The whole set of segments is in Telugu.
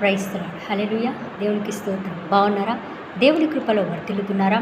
ప్రైస్తున్నాడు హలెలుయ దేవునికి స్తోత్రం. బాగున్నారా? దేవుని కృపలో వర్తిల్లుతున్నారా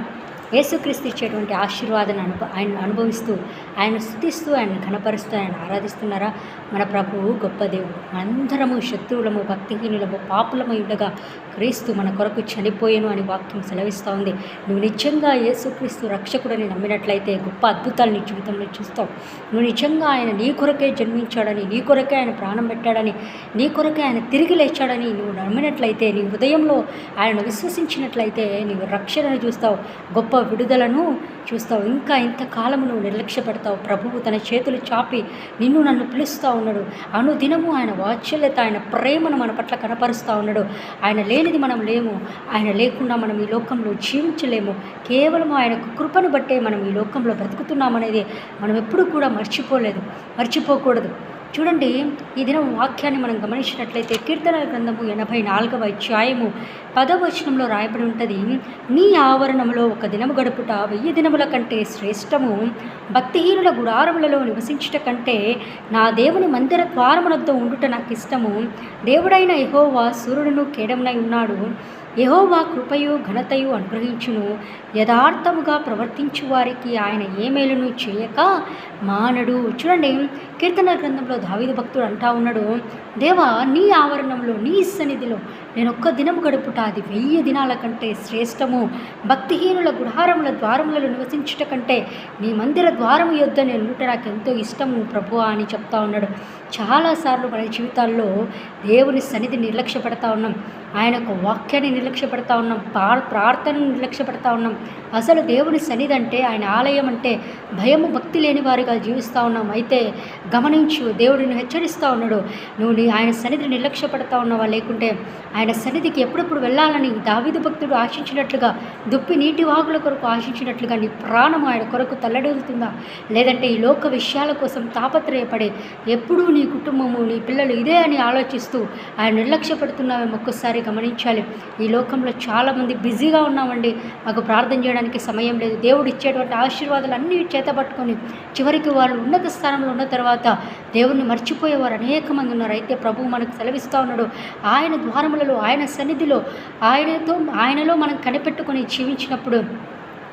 యేసుక్రీస్తు ఇచ్చేటువంటి ఆశీర్వాదాన్ని అనుభ ఆయన అనుభవిస్తూ ఆయన స్థుతిస్తూ ఆయన ఘనపరుస్తూ ఆయన ఆరాధిస్తున్నారా? మన ప్రభువు గొప్ప దేవుడు. అందరము శత్రువులము భక్తిహీనులము పాపులమై ఉండగా క్రీస్తు మన కొరకు చనిపోయేను అని వాక్యం సెలవిస్తూ ఉంది. నువ్వు నిజంగా యేసుక్రీస్తు రక్షకుడని నమ్మినట్లయితే గొప్ప అద్భుతాలు నీ జీవితంలో చూస్తావు. నువ్వు నిజంగా ఆయన నీ కొరకే జన్మించాడని నీ కొరకే ఆయన ప్రాణం పెట్టాడని నీ కొరకే ఆయన తిరిగి లేచాడని నువ్వు నమ్మినట్లయితే నీ హృదయంలో ఆయన విశ్వసించినట్లయితే నీవు రక్షణను చూస్తావు గొప్ప విడుదలను చూస్తావు. ఇంకా ఇంతకాలము నువ్వు నిర్లక్ష్య పెడతావు ప్రభువు తన చేతులు చాపి నిన్ను నన్ను పిలుస్తూ ఉన్నాడు. అనుదినము ఆయన వాత్సల్యత ఆయన ప్రేమను మన పట్ల కనపరుస్తూ ఉన్నాడు. ఆయన లేనిది మనం లేము. ఆయన లేకుండా మనం ఈ లోకంలో జీవించలేము. కేవలం ఆయన కృపను బట్టే మనం ఈ లోకంలో బ్రతుకుతున్నామనేది మనం ఎప్పుడు కూడా మర్చిపోలేదు. మర్చిపోకూడదు. చూడండి ఈ దినం వాక్యాన్ని మనం గమనించినట్లయితే కీర్తన గ్రంథము ఎనభై నాలుగవ అధ్యాయము పదవచనంలో రాయబడి ఉంటుంది. నీ ఆవరణంలో ఒక దినము గడుపుట వెయ్యి దినముల కంటే శ్రేష్టము. భక్తిహీనుల గుడారములలో నివసించుట కంటే నా దేవుని మందిర ద్వారమునద్ద ఉండుట నాకు ఇష్టము దేవుడైన యహోవా సూర్యుడును కేడమునై ఉన్నాడు. యహోవా కృపయు ఘనతయు అనుగ్రహించును. యథార్థముగా ప్రవర్తించు వారికి ఆయన ఏ మేలును చేయక మానడు. చూడండి కీర్తన గ్రంథంలో దావిద భక్తుడు అంటా ఉన్నాడు దేవా నీ ఆవరణంలో నీ సన్నిధిలో నేను ఒక్క దినం గడుపుట అది వెయ్యి దినాల కంటే శ్రేష్టము. భక్తిహీనుల గుడారముల ద్వారములలో నివసించుట కంటే నీ మందిర ద్వారము యొద్ద నేను నాకు ఎంతో ఇష్టము ప్రభు అని చెప్తా ఉన్నాడు. చాలాసార్లు మన జీవితాల్లో దేవుని సన్నిధి నిర్లక్ష్యపడతా ఉన్నాం. ఆయన యొక్క వాక్యాన్ని నిర్లక్ష్యపడతా ఉన్నాం. పా ప్రార్థనను నిర్లక్ష్యపడతా ఉన్నాం. అసలు దేవుని సన్నిధి అంటే ఆయన ఆలయం అంటే భయము భక్తి లేని వారిగా జీవిస్తూ ఉన్నాం. అయితే గమనించు దేవుడిని హెచ్చరిస్తూ ఉన్నాడు. నువ్వు నీ ఆయన సన్నిధిని నిర్లక్ష్యపడతా ఉన్నావా లేకుంటే ఆయన ఆయన సన్నిధికి ఎప్పుడెప్పుడు వెళ్ళాలని దావిదు భక్తుడు ఆశించినట్లుగా దుప్పి నీటి వాగుల కొరకు ఆశించినట్లుగా నీ ప్రాణం ఆయన కొరకు తల్లడెలుతుందా లేదంటే ఈ లోక విషయాల కోసం తాపత్రయపడే ఎప్పుడూ నీ కుటుంబము నీ పిల్లలు ఇదే అని ఆలోచిస్తూ ఆయన నిర్లక్ష్యపడుతున్నామేమో ఒక్కసారి గమనించాలి. ఈ లోకంలో చాలామంది బిజీగా ఉన్నామండి. మాకు ప్రార్థన చేయడానికి సమయం లేదు. దేవుడు ఇచ్చేటువంటి ఆశీర్వాదాలు అన్నీ చేతపట్టుకొని చివరికి వాళ్ళు ఉన్నత స్థానంలో ఉన్న తర్వాత దేవుణ్ణి మర్చిపోయేవారు అనేక మంది ఉన్నారు. అయితే ప్రభువు మనకు సెలవిస్తూ ఉన్నాడు. ఆయన ద్వారములలో ఆయన సన్నిధిలో ఆయనతో ఆయనలో మనం కనిపెట్టుకొని జీవించినప్పుడు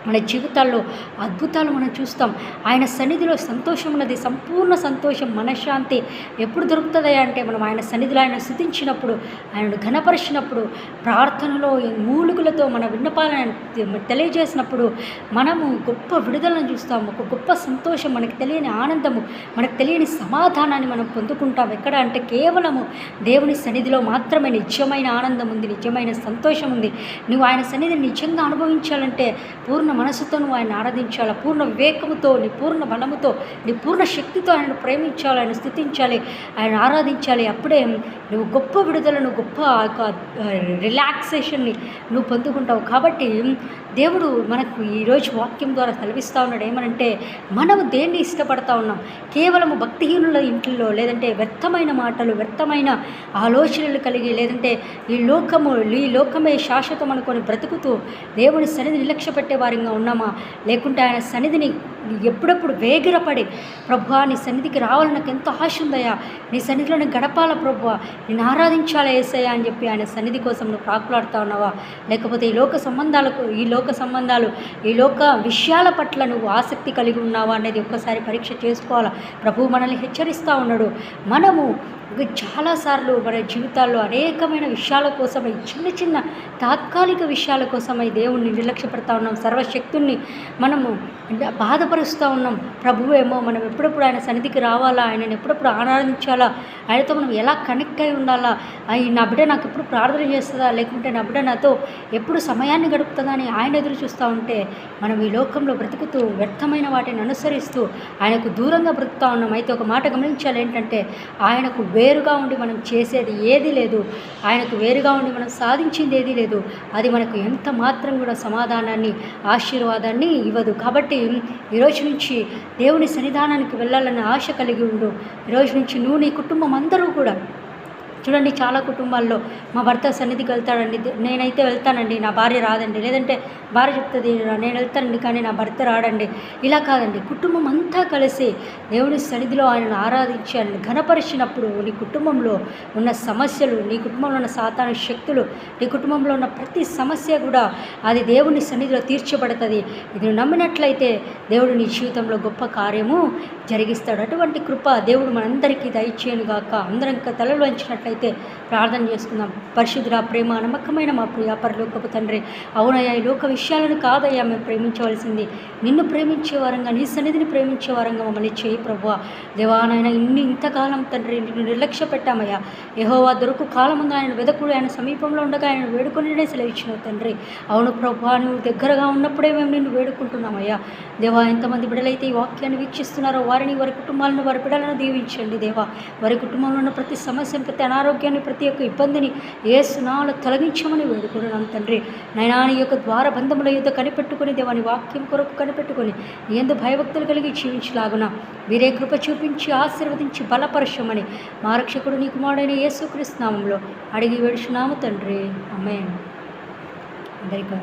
మన జీవితాల్లో అద్భుతాలు మనం చూస్తాం. ఆయన సన్నిధిలో సంతోషం ఉన్నది సంపూర్ణ సంతోషం మనశ్శాంతి ఎప్పుడు దొరుకుతుంది అంటే మనం ఆయన సన్నిధిలో ఆయన స్థుతించినప్పుడు ఆయనను ఘనపరిచినప్పుడు ప్రార్థనలో మూలుగులతో మన విన్నపాలను తెలియజేసినప్పుడు మనము గొప్ప విడుదలను చూస్తాం ఒక గొప్ప సంతోషం మనకు తెలియని ఆనందము మనకు తెలియని సమాధానాన్ని మనం పొందుకుంటాం. ఎక్కడ అంటే కేవలము దేవుని సన్నిధిలో మాత్రమే నిజమైన ఆనందం ఉంది నిజమైన సంతోషం ఉంది. నువ్వు ఆయన సన్నిధిని నిజంగా అనుభవించాలంటే పూర్ణ మనసుతో నువ్వు ఆయన ఆరాధించాలి? పూర్ణ వివేకముతో నీ పూర్ణ బలముతో నీ పూర్ణ శక్తితో ఆయన ప్రేమించాలి? ఆయన స్థుతించాలి ఆయన ఆరాధించాలి. అప్పుడే నువ్వు గొప్ప విడుదలను గొప్ప రిలాక్సేషన్ని నువ్వు పొందుకుంటావు. కాబట్టి దేవుడు మనకు ఈరోజు వాక్యం ద్వారా కల్పిస్తూ ఉన్నాడు. ఏమనంటే మనము దేన్ని ఇష్టపడతా ఉన్నాం? కేవలము భక్తిహీనుల ఇంట్లో లేదంటే వ్యర్థమైన మాటలు వ్యర్థమైన ఆలోచనలు కలిగి లేదంటే ఈ లోకము ఈ లోకమే శాశ్వతం అనుకొని బ్రతుకుతూ దేవుని సన్నిధి నిర్లక్ష్య పెట్టే వారిగా ఉన్నామా? లేకుంటే ఆయన సన్నిధిని ఎప్పుడప్పుడు వేగిరపడి ప్రభు నీ సన్నిధికి రావాలని నాకు ఎంతో ఆశ ఉందయ్యా? నీ సన్నిధిలో నేను గడపాల ప్రభు? నేను ఆరాధించాలా ఏసయ్యా? అని చెప్పి ఆయన సన్నిధి కోసం నువ్వు ప్రాకులాడుతా ఉన్నావా? లేకపోతే ఈ లోక సంబంధాలకు ఈ లోక లోక సంబంధాలు ఈ లోక విషయాల పట్ల నువ్వు ఆసక్తి కలిగి ఉన్నావా అనేది ఒక్కసారి పరీక్ష చేసుకోవాలా? ప్రభు మనల్ని హెచ్చరిస్తూ ఉన్నాడు. మనము చాలాసార్లు మన జీవితాల్లో అనేకమైన విషయాల కోసమై చిన్న చిన్న తాత్కాలిక విషయాల కోసమై దేవుణ్ణి నిర్లక్ష్యపడతా ఉన్నాం సర్వశక్తుల్ని మనము బాధపరుస్తూ ఉన్నాం. ప్రభువేమో మనం ఎప్పుడప్పుడు ఆయన సన్నిధికి రావాలా? ఆయనను ఎప్పుడప్పుడు ఆనందించాలా ఆయనతో మనం ఎలా కనెక్ట్ అయి ఉండాలా? ఈ నా బిడ్డ నాకు ఎప్పుడు ప్రార్థన చేస్తుందా? లేకుంటే నా బిడ్డ నాతో ఎప్పుడు సమయాన్ని గడుపుతుందా అని ఆయన ఎదురు చూస్తూ ఉంటే మనం ఈ లోకంలో బ్రతుకుతూ వ్యర్థమైన వాటిని అనుసరిస్తూ ఆయనకు దూరంగా బ్రతుకుతా ఉన్నాం. అయితే ఒక మాట గమనించాలి ఏంటంటే ఆయనకు వేరుగా ఉండి మనం చేసేది ఏది లేదు. ఆయనకు వేరుగా ఉండి మనం సాధించింది ఏదీ లేదు. అది మనకు ఎంత మాత్రం కూడా సమాధానాన్ని ఆశీర్వాదాన్ని ఇవ్వదు. కాబట్టి ఈరోజు నుంచి దేవుని సన్నిధానానికి వెళ్ళాలన్న ఆశ కలిగి ఉండు. ఈరోజు నుంచి నువ్వు నీ కుటుంబం అందరూ కూడా చూడండి చాలా కుటుంబాల్లో మా భర్త సన్నిధికి వెళ్తాడండి. నేనైతే వెళ్తానండి నా భార్య రాదండి. లేదంటే భార్య చెప్తుంది నేను వెళ్తానండి కానీ నా భర్త రాడండి. ఇలా కాదండి. కుటుంబం అంతా కలిసి దేవుని సన్నిధిలో ఆయనను ఆరాధించి ఆయన ఘనపరిచినప్పుడు నీ కుటుంబంలో ఉన్న సమస్యలు నీ కుటుంబంలో ఉన్న సాతాను శక్తులు నీ కుటుంబంలో ఉన్న ప్రతి సమస్య కూడా అది దేవుని సన్నిధిలో తీర్చబడుతుంది. ఇది నమ్మినట్లయితే దేవుడు నీ జీవితంలో గొప్ప కార్యము జరిగిస్తాడు. అటువంటి కృప దేవుడు మనందరికీ దయచేయను గాక అందరం ఇంకా తలలు వంచినట్లయితే అయితే ప్రార్థన చేసుకుందాం. పరిశుద్ధుల ప్రేమ నమ్మకమైన మా ప్రియ పరలోకపు తండ్రి. అవునయ్యా ఈ లోక విషయాలను కాదయ్యా మేము ప్రేమించవలసింది. నిన్ను ప్రేమించే వారంగా నీ సన్నిధిని ప్రేమించే వారంగా మమ్మల్ని చేయి ప్రభువా. దేవానాయన ఇన్ని ఇంతకాలం తండ్రి నిన్ను నిర్లక్ష్య పెట్టామయ్యా. యెహోవా దొరకు కాలముందు ఆయన వెదకుడు ఆయన సమీపంలో ఉండగా ఆయన వేడుకొని సెలవిచ్చినావు తండ్రి. అవును ప్రభు నువ్వు దగ్గరగా ఉన్నప్పుడే మేము నిన్ను వేడుకుంటున్నామయ్యా. దేవా ఎంతమంది బిడలైతే ఈ వాక్యాన్ని వీక్షిస్తున్నారో వారిని వారి కుటుంబాలను వారి బిడలను దీవించండి దేవా. వారి కుటుంబంలో ఉన్న ప్రతి సమస్యను ప్రతి అనారోగ్యాన్ని ప్రతి ఒక్క ఇబ్బందిని ఏ సునాలు తొలగించమని వేడుకున్నాను తండ్రి. నైనా నీ యొక్క ద్వారబంధముల యుద్ధ కనిపెట్టుకుని దేవాని వాక్యం కొరకు కనిపెట్టుకుని ఎందు భయభక్తులు కలిగి జీవించలాగున వీరే కృప చూపించి ఆశీర్వదించి బలపరచమని మా రక్షకుడు నీ కుమారుడైన యేసుక్రీస్తు నామంలో అడిగి వేడుచున్నాము తండ్రి. అమ్మేన్ అందరికీ